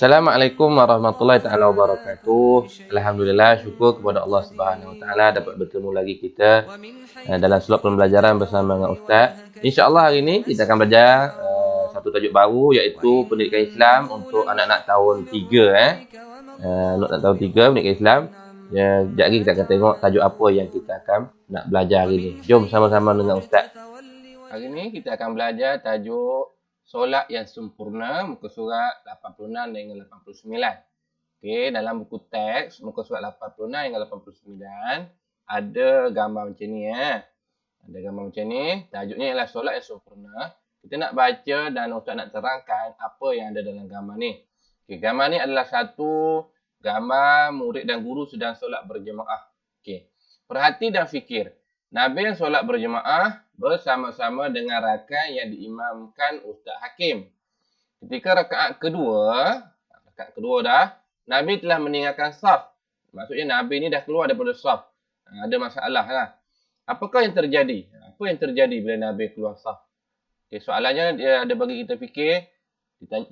Assalamualaikum warahmatullahi taala wabarakatuh. Alhamdulillah syukur kepada Allah Subhanahu wa taala dapat bertemu lagi kita uh, dalam slot pembelajaran bersama dengan ustaz. Insya-Allah hari ini kita akan belajar uh, satu tajuk baru iaitu pendidikan Islam untuk anak-anak tahun 3 eh. Uh, anak tahun 3 pendidikan Islam. Ya, sekejap lagi kita akan tengok tajuk apa yang kita akan nak belajar hari ini. Jom sama-sama dengan ustaz. Hari ini kita akan belajar tajuk solat yang sempurna muka surat 86 hingga 89. Okey, dalam buku teks muka surat 86 hingga 89 ada gambar macam ni eh. Ada gambar macam ni, tajuknya ialah solat yang sempurna. Kita nak baca dan ustaz nak terangkan apa yang ada dalam gambar ni. Okey, gambar ni adalah satu gambar murid dan guru sedang solat berjemaah. Okey. Perhati dan fikir. Nabi yang solat berjemaah bersama-sama dengan rakan yang diimamkan Ustaz Hakim. Ketika rakaat kedua, rakaat kedua dah, Nabi telah meninggalkan saf. Maksudnya Nabi ni dah keluar daripada saf. Ha, ada masalah lah. Apakah yang terjadi? Apa yang terjadi bila Nabi keluar saf? Okay, soalannya dia ada bagi kita fikir.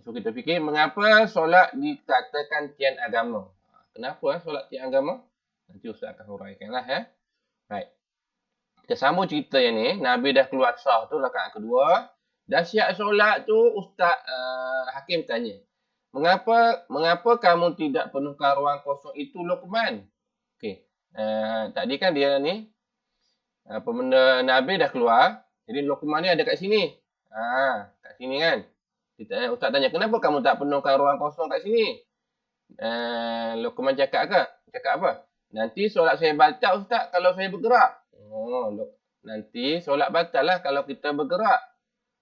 So kita fikir, mengapa solat dikatakan tian agama? Kenapa solat tian agama? Nanti Ustaz akan huraikan lah. Eh? Right. Kita sambung cerita yang ni. Nabi dah keluar sah tu rakaat kedua. Dah siap solat tu Ustaz uh, Hakim tanya. Mengapa mengapa kamu tidak penuhkan ruang kosong itu Luqman? Okey. Uh, tadi kan dia ni apa benda Nabi dah keluar. Jadi Luqman ni ada kat sini. Ha, kat sini kan. Kita, Ustaz tanya, kenapa kamu tak penuhkan ruang kosong kat sini? Uh, Luqman cakap ke? Cakap apa? Nanti solat saya baca Ustaz kalau saya bergerak. Oh, nanti solat batal lah kalau kita bergerak.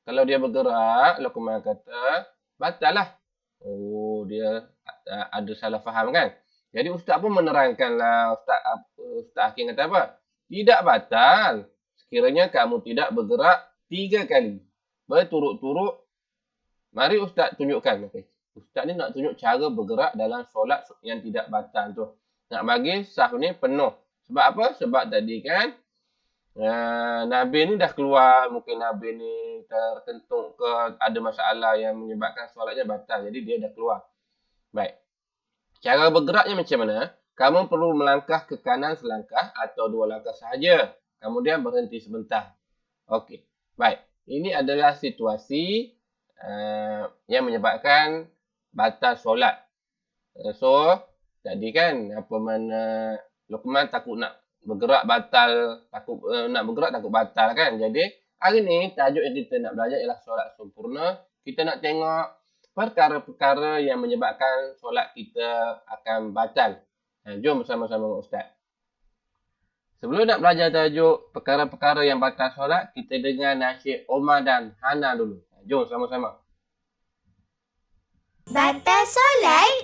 Kalau dia bergerak, Luqman kata, batal lah. Oh, dia ada salah faham kan? Jadi Ustaz pun menerangkanlah Ustaz, Ustaz Hakim kata apa? Tidak batal. Sekiranya kamu tidak bergerak tiga kali. Berturut-turut. Mari Ustaz tunjukkan. Okay. Ustaz ni nak tunjuk cara bergerak dalam solat yang tidak batal tu. Nak bagi sah ni penuh. Sebab apa? Sebab tadi kan Uh, Nabi ni dah keluar. Mungkin Nabi ni terkentuk ke ada masalah yang menyebabkan solatnya batal. Jadi dia dah keluar. Baik. Cara bergeraknya macam mana? Kamu perlu melangkah ke kanan selangkah atau dua langkah sahaja. Kemudian berhenti sebentar. Okey baik. Ini adalah situasi uh, yang menyebabkan batal solat. Uh, so tadi kan apa mana Luqman takut nak bergerak batal, takut uh, nak bergerak takut batal kan. Jadi hari ni tajuk yang kita nak belajar ialah solat sempurna. Kita nak tengok perkara-perkara yang menyebabkan solat kita akan batal. Ha, jom bersama-sama Ustaz. Sebelum nak belajar tajuk perkara-perkara yang batal solat, kita dengar nasyid Omar dan Hana dulu. Ha, jom sama-sama. Batal solat?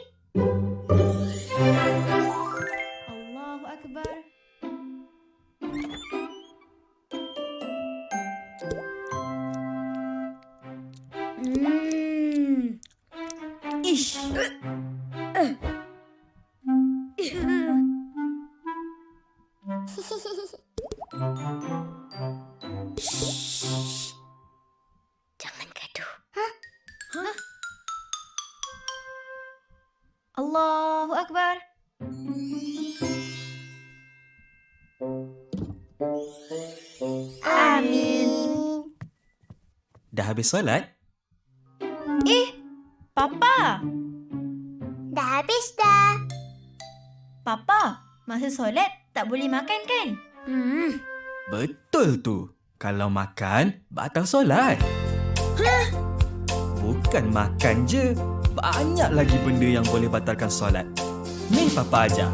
Allahu Akbar. Amin. Dah habis solat? Eh, Papa. Dah habis dah. Papa, masa solat tak boleh makan kan? Hmm. Betul tu. Kalau makan, batal solat. Bukan makan je. Banyak lagi benda yang boleh batalkan solat. Ni Papa ajar.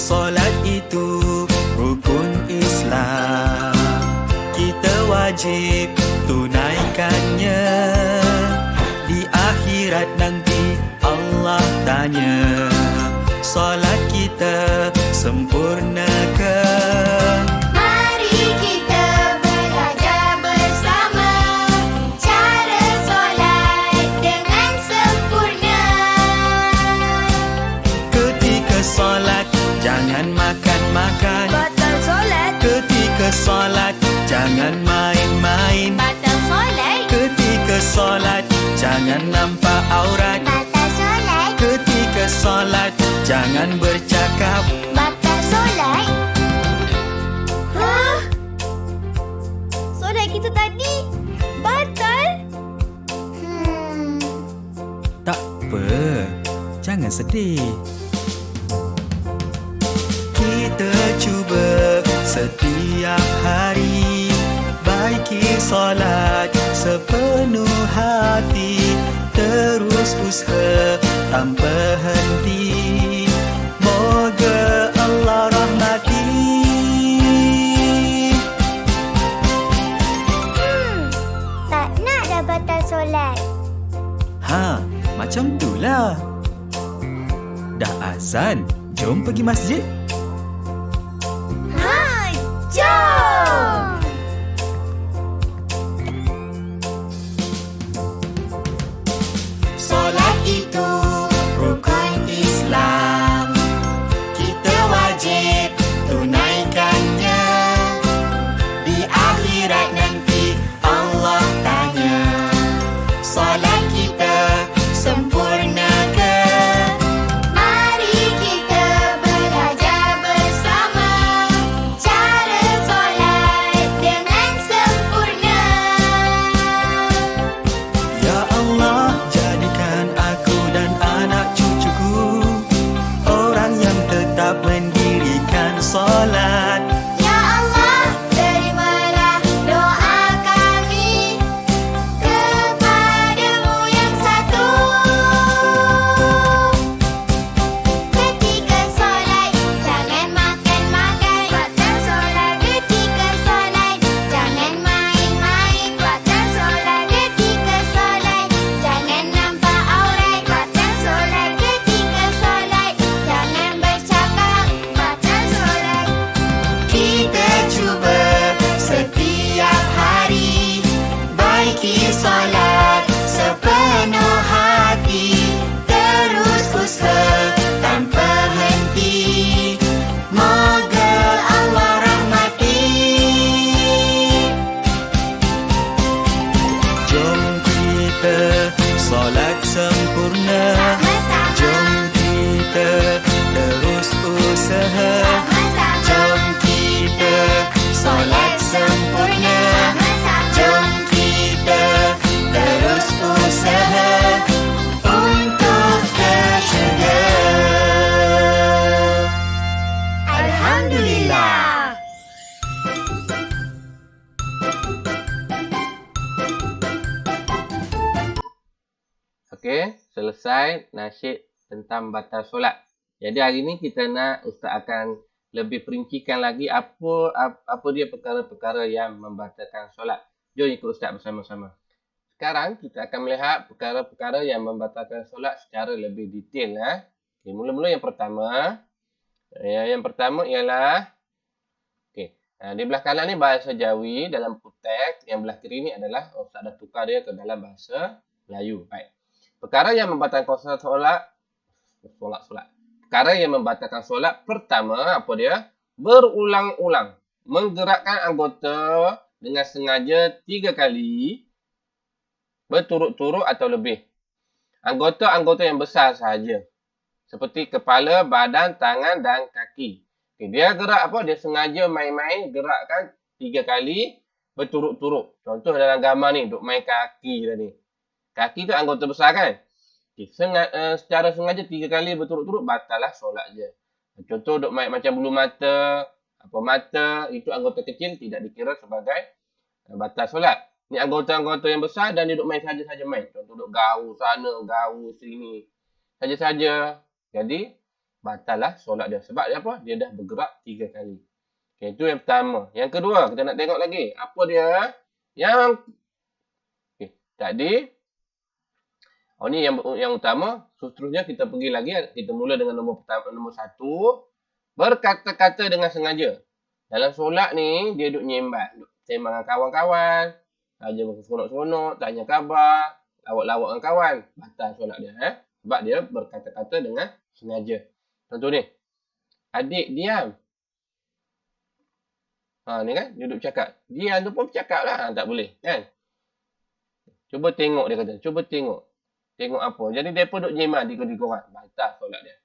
Solat itu rukun Islam. Kita wajib tunaikannya. Di akhirat nanti Allah tanya. Solat kita sempurna ke? Jangan bercakap Batal solat? Hah? Solat kita tadi batal? Hmm. Tak apa Jangan sedih Kita cuba setiap hari Baiki solat sepenuh hati Terus usaha tanpa henti jom pergi masjid selesai nasyid tentang batal solat. Jadi hari ni kita nak ustaz akan lebih perincikan lagi apa apa, dia perkara-perkara yang membatalkan solat. Jom ikut ustaz bersama-sama. Sekarang kita akan melihat perkara-perkara yang membatalkan solat secara lebih detail ya. Okay, mula-mula yang pertama ya, yang pertama ialah okey, ha, di belah kanan ni bahasa Jawi dalam teks, yang belah kiri ni adalah ustaz dah tukar dia ke dalam bahasa Melayu. Baik. Perkara yang membatalkan solat solat solat solat. Perkara yang membatalkan solat pertama apa dia? Berulang-ulang menggerakkan anggota dengan sengaja tiga kali berturut-turut atau lebih. Anggota-anggota yang besar sahaja. Seperti kepala, badan, tangan dan kaki. Okay, dia gerak apa? Dia sengaja main-main gerakkan tiga kali berturut-turut. Contoh dalam gambar ni, duk main kaki tadi. Kaki tu anggota besar kan? Okay, sengaja, uh, secara sengaja tiga kali berturut-turut batal lah solat je. Contoh duk main macam bulu mata, apa mata, itu anggota kecil tidak dikira sebagai uh, batal solat. Ni anggota-anggota yang besar dan dia duk main saja-saja main. Contoh duk gaul sana, gaul sini. Saja-saja. Jadi, batal lah solat dia. Sebab dia apa? Dia dah bergerak tiga kali. Okay, itu yang pertama. Yang kedua, kita nak tengok lagi. Apa dia? Yang okay, tadi Oh ni yang yang utama. Seterusnya kita pergi lagi. Kita mula dengan nombor pertama, nombor satu. Berkata-kata dengan sengaja. Dalam solat ni, dia duduk nyembah. Duduk sembang dengan kawan-kawan. Saja berseronok-seronok. Tanya khabar. Lawak-lawak dengan kawan. Batal solat dia. Eh? Sebab dia berkata-kata dengan sengaja. Contoh ni. Adik diam. Ha ni kan. Dia duduk bercakap. Diam tu pun bercakap lah. Ha, tak boleh. Kan? Cuba tengok dia kata. Cuba tengok. Tengok apa. Jadi depa duk jimat di di korang. Batal solat dia.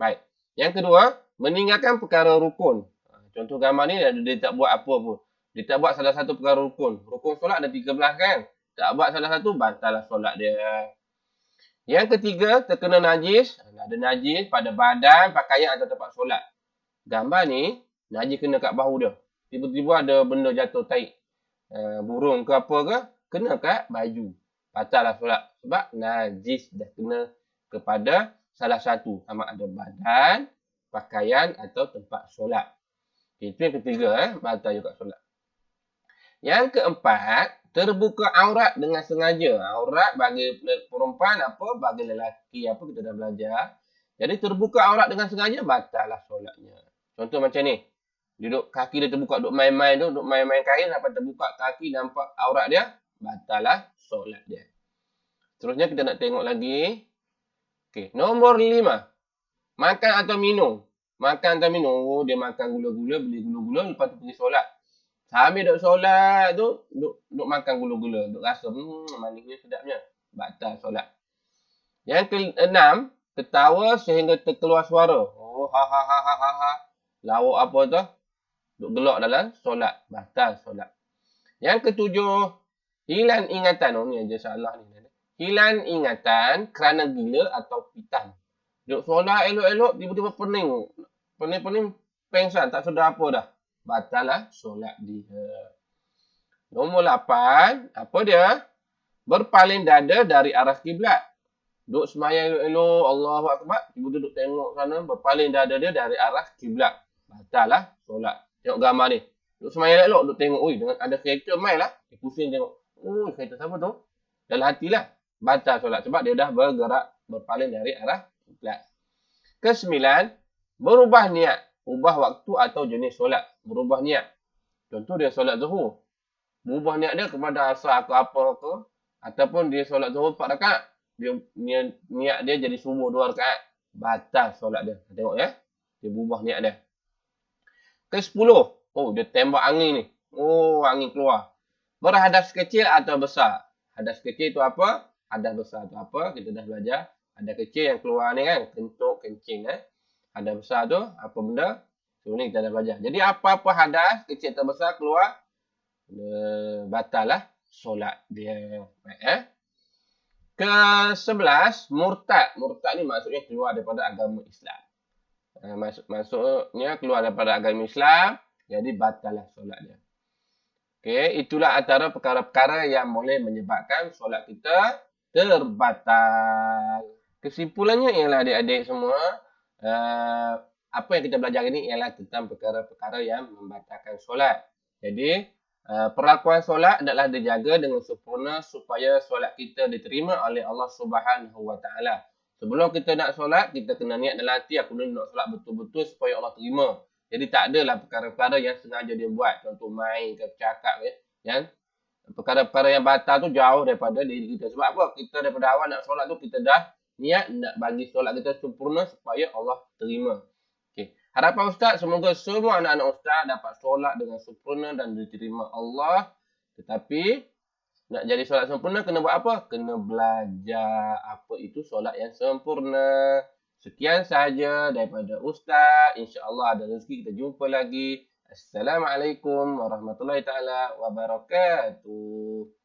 Baik. Yang kedua, meninggalkan perkara rukun. Ha, Contoh gambar ni dia, tak buat apa pun. Dia tak buat salah satu perkara rukun. Rukun solat ada 13 kan? Tak buat salah satu, batal lah solat dia. Yang ketiga, terkena najis. Ada najis pada badan, pakaian atau tempat solat. Gambar ni, najis kena kat bahu dia. Tiba-tiba ada benda jatuh taik. Uh, burung ke apa ke, kena kat baju. Batal lah solat. Sebab najis dah kena kepada salah satu. Sama ada badan, pakaian atau tempat solat. Okay, itu yang ketiga, eh, batal juga solat. Yang keempat, terbuka aurat dengan sengaja. Aurat bagi perempuan apa, bagi lelaki apa kita dah belajar. Jadi terbuka aurat dengan sengaja, batal lah solatnya. Contoh macam ni. Duduk kaki dia terbuka, duduk main-main tu, duduk main-main kain, sampai terbuka kaki, nampak aurat dia, batal lah solat dia. Seterusnya kita nak tengok lagi. Okey, nombor lima. Makan atau minum. Makan atau minum, oh, dia makan gula-gula, beli gula-gula, lepas tu pergi solat. Sambil duduk solat tu, duduk, duduk makan gula-gula. Duduk rasa, hmm, manisnya sedapnya. Batal solat. Yang keenam, ketawa sehingga terkeluar suara. Oh, ha ha ha ha ha ha. Lawak apa tu? Duduk gelak dalam solat. Batal solat. Yang ketujuh, hilang ingatan. Oh, ni aja salah ni. Hilang ingatan kerana gila atau pitan. Duduk solat elok-elok, tiba-tiba pening. Pening-pening, pengsan. Tak sedar apa dah batal lah solat dia. Nombor lapan, apa dia? Berpaling dada dari arah kiblat. Duk semayang elok-elok, Allahu Akbar. Ibu duduk tengok sana, berpaling dada dia dari arah kiblat. Batal lah solat. Tengok gambar ni. Duk semayang elok, duk tengok. Ui, dengan ada kereta main lah. Pusing tengok. Ui, kereta siapa tu? Dalam hati lah. Batal solat. Sebab dia dah bergerak, berpaling dari arah kiblat. Kesembilan, berubah niat ubah waktu atau jenis solat. Berubah niat. Contoh dia solat zuhur. Berubah niat dia kepada asal ke apa ke. Ataupun dia solat zuhur 4 rakaat. Dia, niat, niat dia jadi subuh 2 rakaat. Batal solat dia. Tengok ya. Dia berubah niat dia. Ke 10. Oh dia tembak angin ni. Oh angin keluar. Berhadas kecil atau besar. Hadas kecil tu apa? Hadas besar tu apa? Kita dah belajar. Hadas kecil yang keluar ni kan. Kentuk, kencing eh hadas besar tu apa benda? So ni kita dah belajar. Jadi apa-apa hadas kecil atau besar keluar batal lah solat dia. Baik, eh? Ke sebelas murtad. Murtad ni maksudnya keluar daripada agama Islam. Maksud, maksudnya keluar daripada agama Islam. Jadi batal lah solat dia. Okey, itulah antara perkara-perkara yang boleh menyebabkan solat kita terbatal. Kesimpulannya ialah adik-adik semua, uh, apa yang kita belajar ini ialah tentang perkara-perkara yang membatalkan solat. Jadi, uh, perlakuan solat adalah dijaga dengan sempurna supaya solat kita diterima oleh Allah Subhanahu Wa Taala. Sebelum kita nak solat, kita kena niat dalam hati aku nak solat betul-betul supaya Allah terima. Jadi tak adalah perkara-perkara yang sengaja dia buat. Contoh main ke bercakap ya. Yang perkara-perkara yang batal tu jauh daripada diri kita. Sebab apa? Kita daripada awal nak solat tu kita dah niat nak bagi solat kita sempurna supaya Allah terima. Okey. Harapan ustaz semoga semua anak-anak ustaz dapat solat dengan sempurna dan diterima Allah. Tetapi nak jadi solat sempurna kena buat apa? Kena belajar apa itu solat yang sempurna. Sekian sahaja daripada ustaz. Insya-Allah ada rezeki kita jumpa lagi. Assalamualaikum warahmatullahi taala wabarakatuh.